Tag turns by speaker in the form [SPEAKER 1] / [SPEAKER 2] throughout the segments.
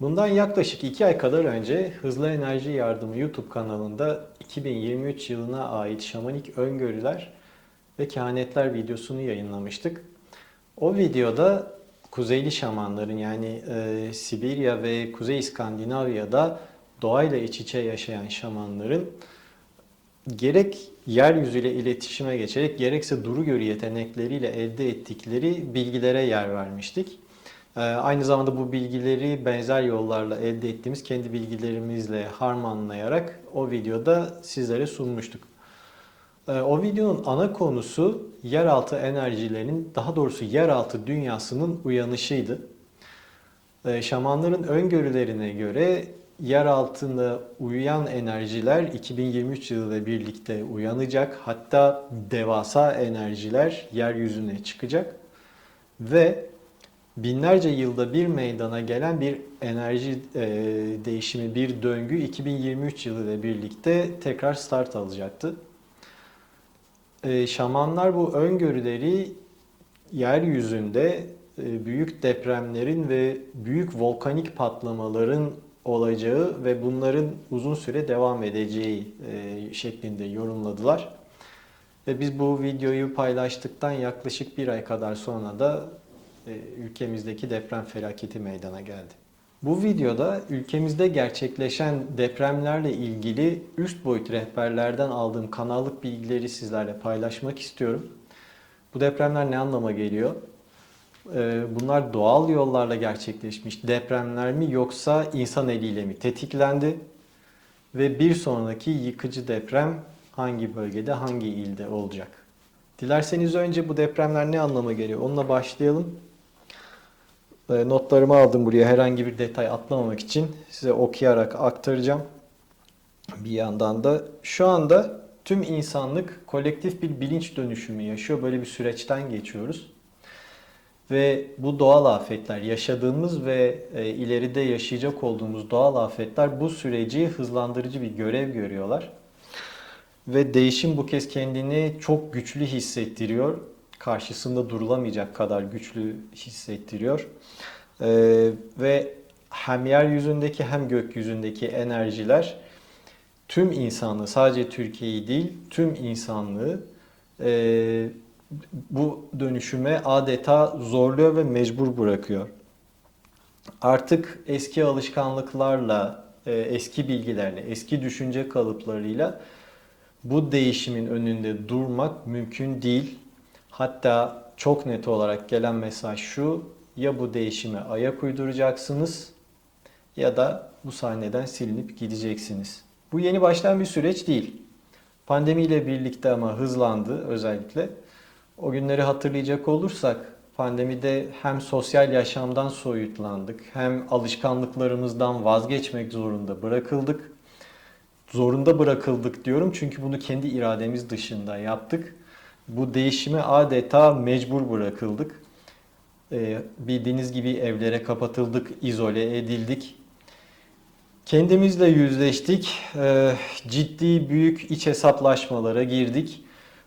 [SPEAKER 1] Bundan yaklaşık 2 ay kadar önce Hızlı Enerji Yardımı YouTube kanalında 2023 yılına ait şamanik öngörüler ve kehanetler videosunu yayınlamıştık. O videoda Kuzeyli şamanların yani e, Sibirya ve Kuzey İskandinavya'da doğayla iç içe yaşayan şamanların gerek yeryüzüyle iletişime geçerek gerekse duru görü yetenekleriyle elde ettikleri bilgilere yer vermiştik. Ee, Aynı zamanda bu bilgileri benzer yollarla elde ettiğimiz kendi bilgilerimizle harmanlayarak o videoda sizlere sunmuştuk. Ee, O videonun ana konusu yeraltı enerjilerinin, daha doğrusu yeraltı dünyasının uyanışıydı. Ee, Şamanların öngörülerine göre yer altında uyuyan enerjiler 2023 yılıyla birlikte uyanacak. Hatta devasa enerjiler yeryüzüne çıkacak ve binlerce yılda bir meydana gelen bir enerji e, değişimi, bir döngü 2023 yılıyla birlikte tekrar start alacaktı. E, şamanlar bu öngörüleri yeryüzünde e, büyük depremlerin ve büyük volkanik patlamaların olacağı ve bunların uzun süre devam edeceği e, şeklinde yorumladılar. Ve biz bu videoyu paylaştıktan yaklaşık bir ay kadar sonra da ülkemizdeki deprem felaketi meydana geldi. Bu videoda ülkemizde gerçekleşen depremlerle ilgili üst boyut rehberlerden aldığım kanallık bilgileri sizlerle paylaşmak istiyorum. Bu depremler ne anlama geliyor? Ee, Bunlar doğal yollarla gerçekleşmiş depremler mi yoksa insan eliyle mi tetiklendi? Ve bir sonraki yıkıcı deprem hangi bölgede, hangi ilde olacak? Dilerseniz önce bu depremler ne anlama geliyor? Onunla başlayalım. Ee, Notlarımı aldım buraya herhangi bir detay atlamamak için size okuyarak aktaracağım. Bir yandan da şu anda tüm insanlık kolektif bir bilinç dönüşümü yaşıyor. Böyle bir süreçten geçiyoruz. Ve bu doğal afetler, yaşadığımız ve e, ileride yaşayacak olduğumuz doğal afetler bu süreci hızlandırıcı bir görev görüyorlar. Ve değişim bu kez kendini çok güçlü hissettiriyor. Karşısında durulamayacak kadar güçlü hissettiriyor. Ee, ve hem yeryüzündeki hem gökyüzündeki enerjiler tüm insanlığı, sadece Türkiye'yi değil, tüm insanlığı e, bu dönüşüme adeta zorluyor ve mecbur bırakıyor. Artık eski alışkanlıklarla, e, eski bilgilerle, eski düşünce kalıplarıyla bu değişimin önünde durmak mümkün değil. Hatta çok net olarak gelen mesaj şu, ya bu değişime ayak uyduracaksınız ya da bu sahneden silinip gideceksiniz. Bu yeni başlayan bir süreç değil. Pandemiyle birlikte ama hızlandı özellikle. O günleri hatırlayacak olursak pandemide hem sosyal yaşamdan soyutlandık hem alışkanlıklarımızdan vazgeçmek zorunda bırakıldık. Zorunda bırakıldık diyorum çünkü bunu kendi irademiz dışında yaptık. Bu değişime adeta mecbur bırakıldık. Ee, bildiğiniz gibi evlere kapatıldık, izole edildik. Kendimizle yüzleştik. Ee, ciddi büyük iç hesaplaşmalara girdik.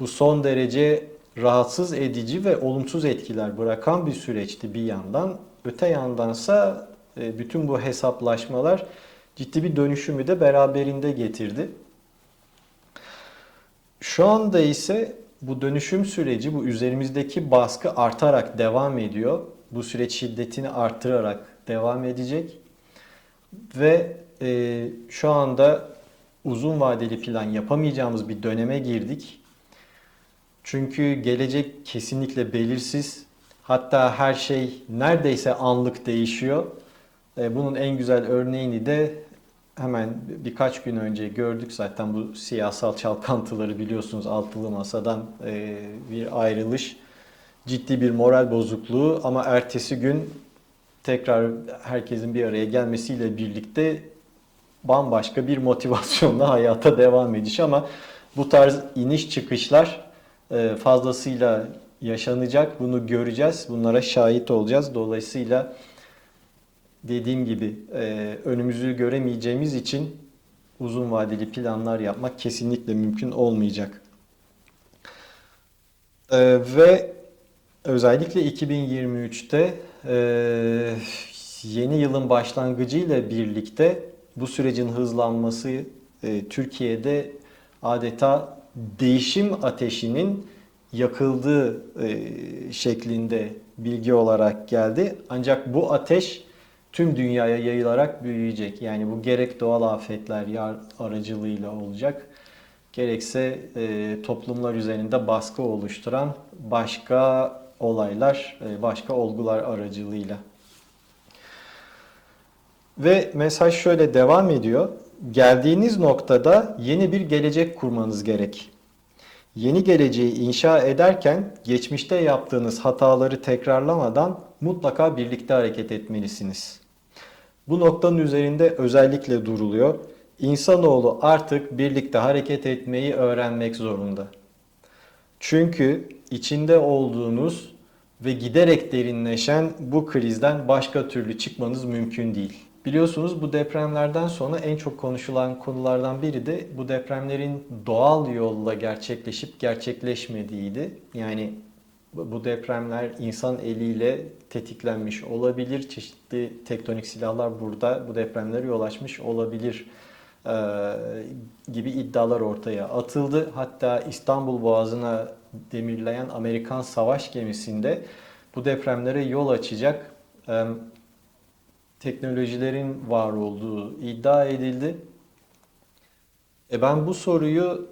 [SPEAKER 1] Bu son derece rahatsız edici ve olumsuz etkiler bırakan bir süreçti bir yandan. Öte yandansa e, bütün bu hesaplaşmalar ciddi bir dönüşümü de beraberinde getirdi. Şu anda ise bu dönüşüm süreci, bu üzerimizdeki baskı artarak devam ediyor. Bu süreç şiddetini arttırarak devam edecek. Ve e, şu anda uzun vadeli plan yapamayacağımız bir döneme girdik. Çünkü gelecek kesinlikle belirsiz. Hatta her şey neredeyse anlık değişiyor. E, Bunun en güzel örneğini de hemen birkaç gün önce gördük zaten bu siyasal çalkantıları biliyorsunuz altılı masadan e, bir ayrılış, ciddi bir moral bozukluğu ama ertesi gün tekrar herkesin bir araya gelmesiyle birlikte bambaşka bir motivasyonla hayata devam ediş ama bu tarz iniş çıkışlar e, fazlasıyla yaşanacak. Bunu göreceğiz. Bunlara şahit olacağız. Dolayısıyla dediğim gibi e, önümüzü göremeyeceğimiz için uzun vadeli planlar yapmak kesinlikle mümkün olmayacak. E, ve özellikle 2023'te e, yeni yılın başlangıcıyla birlikte bu sürecin hızlanması e, Türkiye'de adeta değişim ateşinin yakıldığı e, şeklinde bilgi olarak geldi. Ancak bu ateş tüm dünyaya yayılarak büyüyecek. Yani bu gerek doğal afetler yar aracılığıyla olacak, gerekse e, toplumlar üzerinde baskı oluşturan başka olaylar, e, başka olgular aracılığıyla. Ve mesaj şöyle devam ediyor. Geldiğiniz noktada yeni bir gelecek kurmanız gerek. Yeni geleceği inşa ederken geçmişte yaptığınız hataları tekrarlamadan mutlaka birlikte hareket etmelisiniz. Bu noktanın üzerinde özellikle duruluyor. İnsanoğlu artık birlikte hareket etmeyi öğrenmek zorunda. Çünkü içinde olduğunuz ve giderek derinleşen bu krizden başka türlü çıkmanız mümkün değil. Biliyorsunuz bu depremlerden sonra en çok konuşulan konulardan biri de bu depremlerin doğal yolla gerçekleşip gerçekleşmediğiydi. Yani bu depremler insan eliyle tetiklenmiş olabilir. Çeşitli tektonik silahlar burada bu depremlere yol açmış olabilir e, gibi iddialar ortaya atıldı. Hatta İstanbul Boğazı'na demirleyen Amerikan savaş gemisinde bu depremlere yol açacak e, teknolojilerin var olduğu iddia edildi. E ben bu soruyu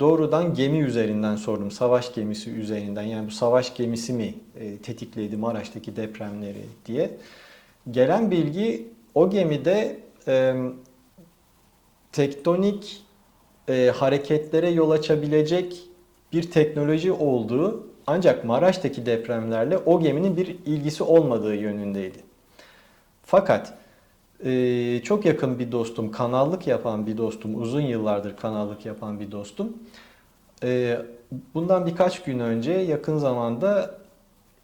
[SPEAKER 1] doğrudan gemi üzerinden sordum. Savaş gemisi üzerinden. Yani bu savaş gemisi mi e, tetikledi Maraş'taki depremleri diye. Gelen bilgi o gemide e, tektonik e, hareketlere yol açabilecek bir teknoloji olduğu ancak Maraş'taki depremlerle o geminin bir ilgisi olmadığı yönündeydi. Fakat e, çok yakın bir dostum, kanallık yapan bir dostum, uzun yıllardır kanallık yapan bir dostum. E, bundan birkaç gün önce yakın zamanda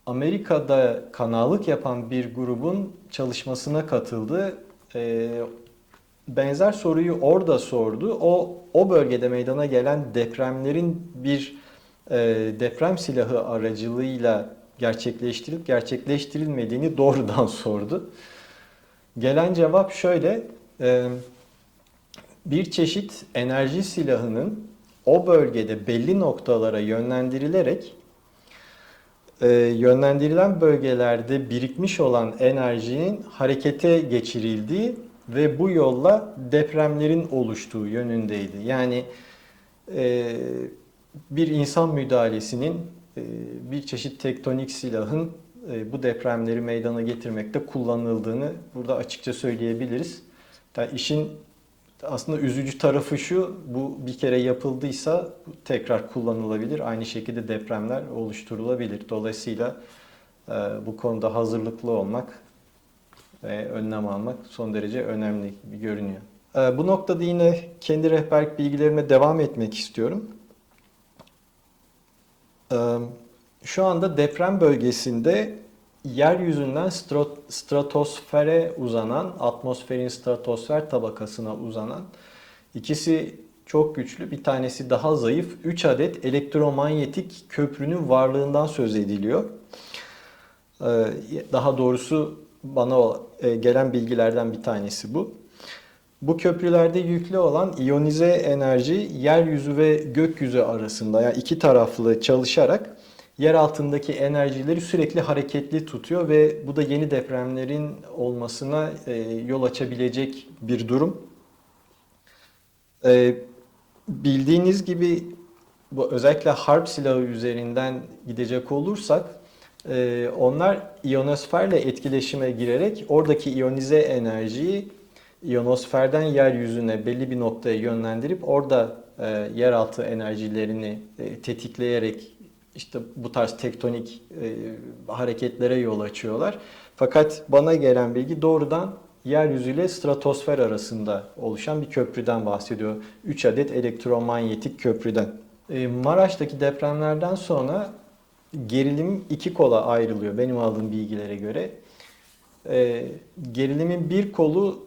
[SPEAKER 1] Amerika'da kanallık yapan bir grubun çalışmasına katıldı. E, benzer soruyu orada sordu. O o bölgede meydana gelen depremlerin bir e, deprem silahı aracılığıyla gerçekleştirilip gerçekleştirilmediğini doğrudan sordu. Gelen cevap şöyle, e, bir çeşit enerji silahının o bölgede belli noktalara yönlendirilerek e, yönlendirilen bölgelerde birikmiş olan enerjinin harekete geçirildiği ve bu yolla depremlerin oluştuğu yönündeydi. Yani e, bir insan müdahalesinin bir çeşit tektonik silahın bu depremleri meydana getirmekte kullanıldığını burada açıkça söyleyebiliriz. Yani işin aslında üzücü tarafı şu, bu bir kere yapıldıysa tekrar kullanılabilir. Aynı şekilde depremler oluşturulabilir. Dolayısıyla e, bu konuda hazırlıklı olmak ve önlem almak son derece önemli bir görünüyor. E, bu noktada yine kendi rehberlik bilgilerime devam etmek istiyorum. Şu anda deprem bölgesinde yeryüzünden stratosfere uzanan, atmosferin stratosfer tabakasına uzanan ikisi çok güçlü, bir tanesi daha zayıf 3 adet elektromanyetik köprünün varlığından söz ediliyor. Daha doğrusu bana e, gelen bilgilerden bir tanesi bu. Bu köprülerde yüklü olan iyonize enerji yeryüzü ve gökyüzü arasında yani iki taraflı çalışarak yer altındaki enerjileri sürekli hareketli tutuyor ve bu da yeni depremlerin olmasına e, yol açabilecek bir durum. E, bildiğiniz gibi bu özellikle harp silahı üzerinden gidecek olursak e, onlar iyonosferle etkileşime girerek oradaki iyonize enerjiyi iyonosferden yeryüzüne belli bir noktaya yönlendirip orada e, yeraltı enerjilerini e, tetikleyerek işte bu tarz tektonik e, hareketlere yol açıyorlar. Fakat bana gelen bilgi doğrudan yeryüzü ile stratosfer arasında oluşan bir köprüden bahsediyor. 3 adet elektromanyetik köprüden. E, Maraş'taki depremlerden sonra gerilim iki kola ayrılıyor benim aldığım bilgilere göre. E, gerilimin bir kolu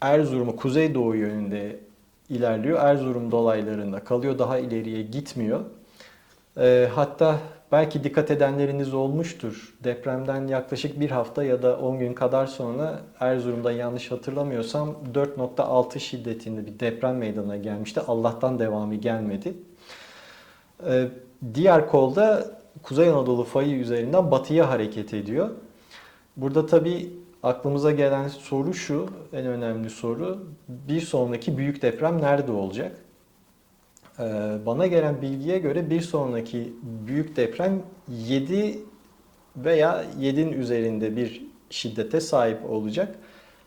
[SPEAKER 1] Erzurum'u kuzeydoğu yönünde ilerliyor. Erzurum dolaylarında kalıyor. Daha ileriye gitmiyor. E, hatta belki dikkat edenleriniz olmuştur. Depremden yaklaşık bir hafta ya da 10 gün kadar sonra Erzurum'da yanlış hatırlamıyorsam 4.6 şiddetinde bir deprem meydana gelmişti. Allah'tan devamı gelmedi. Ee, Diğer kolda Kuzey Anadolu fayı üzerinden batıya hareket ediyor. Burada tabii aklımıza gelen soru şu, en önemli soru. Bir sonraki büyük deprem nerede olacak? Ee, Bana gelen bilgiye göre bir sonraki büyük deprem 7 veya 7'nin üzerinde bir şiddete sahip olacak.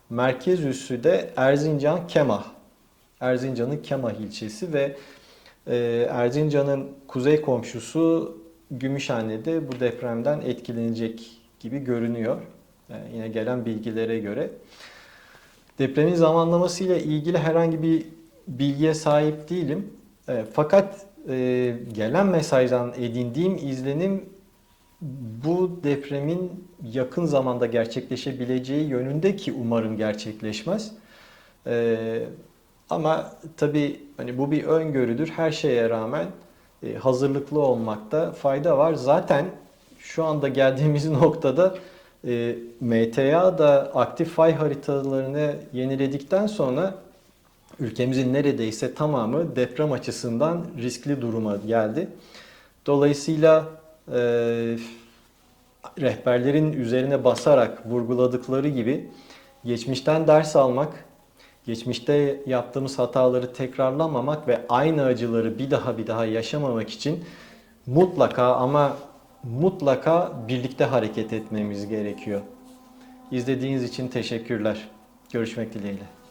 [SPEAKER 1] Merkez üssü de Erzincan Kemah. Erzincan'ın Kemah ilçesi ve e, Erzincan'ın kuzey komşusu Gümüşhane'de bu depremden etkilenecek gibi görünüyor. E, yine gelen bilgilere göre. Depremin zamanlaması ile ilgili herhangi bir bilgiye sahip değilim. E, fakat e, gelen mesajdan edindiğim izlenim bu depremin yakın zamanda gerçekleşebileceği yönünde ki umarım gerçekleşmez. E, ama tabii hani bu bir öngörüdür. Her şeye rağmen hazırlıklı olmakta fayda var. Zaten şu anda geldiğimiz noktada MTA da aktif fay haritalarını yeniledikten sonra ülkemizin neredeyse tamamı deprem açısından riskli duruma geldi. Dolayısıyla e, rehberlerin üzerine basarak vurguladıkları gibi geçmişten ders almak, geçmişte yaptığımız hataları tekrarlamamak ve aynı acıları bir daha bir daha yaşamamak için mutlaka ama mutlaka birlikte hareket etmemiz gerekiyor. İzlediğiniz için teşekkürler. Görüşmek dileğiyle.